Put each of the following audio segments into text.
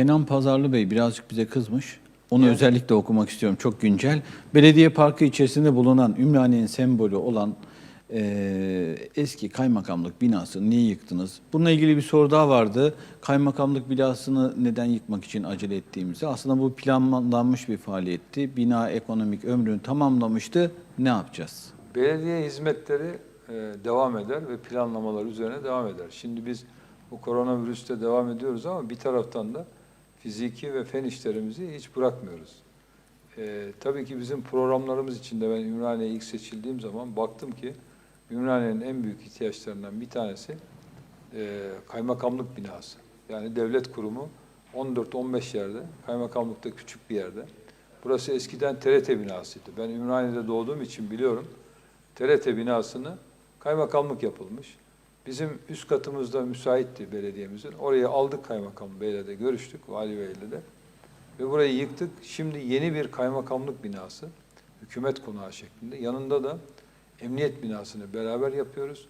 Kenan Pazarlı Bey birazcık bize kızmış. Onu özellikle okumak istiyorum. Çok güncel. Belediye parkı içerisinde bulunan Ümraniye'nin sembolü olan eee, eski kaymakamlık binasını niye yıktınız? Bununla ilgili bir soru daha vardı. Kaymakamlık binasını neden yıkmak için acele ettiğimizi. Aslında bu planlanmış bir faaliyetti. Bina ekonomik ömrünü tamamlamıştı. Ne yapacağız? Belediye hizmetleri e, devam eder ve planlamalar üzerine devam eder. Şimdi biz bu koronavirüste devam ediyoruz ama bir taraftan da fiziki ve fen işlerimizi hiç bırakmıyoruz. E, tabii ki bizim programlarımız içinde ben Ümraniye'ye ilk seçildiğim zaman baktım ki Ümraniye'nin en büyük ihtiyaçlarından bir tanesi e, kaymakamlık binası. Yani devlet kurumu 14-15 yerde, kaymakamlıkta küçük bir yerde. Burası eskiden TRT binasıydı. Ben Ümraniye'de doğduğum için biliyorum. TRT binasını kaymakamlık yapılmış. Bizim üst katımızda müsaitti belediyemizin. Orayı aldık kaymakam beyle de görüştük, vali beyle de. Ve burayı yıktık. Şimdi yeni bir kaymakamlık binası, hükümet konağı şeklinde. Yanında da emniyet binasını beraber yapıyoruz.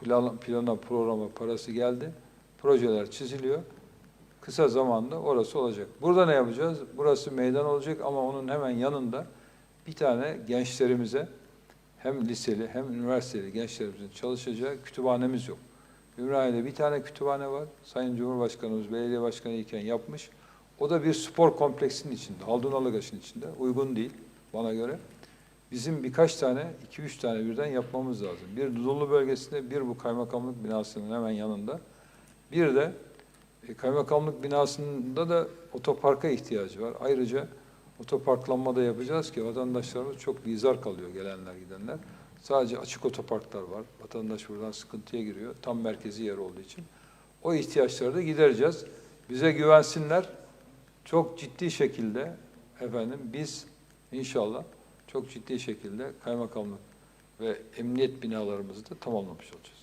Plan, plana, programa parası geldi. Projeler çiziliyor. Kısa zamanda orası olacak. Burada ne yapacağız? Burası meydan olacak ama onun hemen yanında bir tane gençlerimize hem liseli hem üniversiteli gençlerimizin çalışacağı kütüphanemiz yok. Ümraniye'de bir tane kütüphane var. Sayın Cumhurbaşkanımız belediye başkanı iken yapmış. O da bir spor kompleksinin içinde, Haldunalı Gaş'ın içinde. Uygun değil bana göre. Bizim birkaç tane, iki üç tane birden yapmamız lazım. Bir Dudullu bölgesinde, bir bu kaymakamlık binasının hemen yanında. Bir de e, kaymakamlık binasında da otoparka ihtiyacı var. Ayrıca otoparklanma da yapacağız ki vatandaşlarımız çok bizar kalıyor gelenler gidenler. Sadece açık otoparklar var. Vatandaş buradan sıkıntıya giriyor. Tam merkezi yer olduğu için. O ihtiyaçları da gidereceğiz. Bize güvensinler. Çok ciddi şekilde efendim biz inşallah çok ciddi şekilde kaymakamlık ve emniyet binalarımızı da tamamlamış olacağız.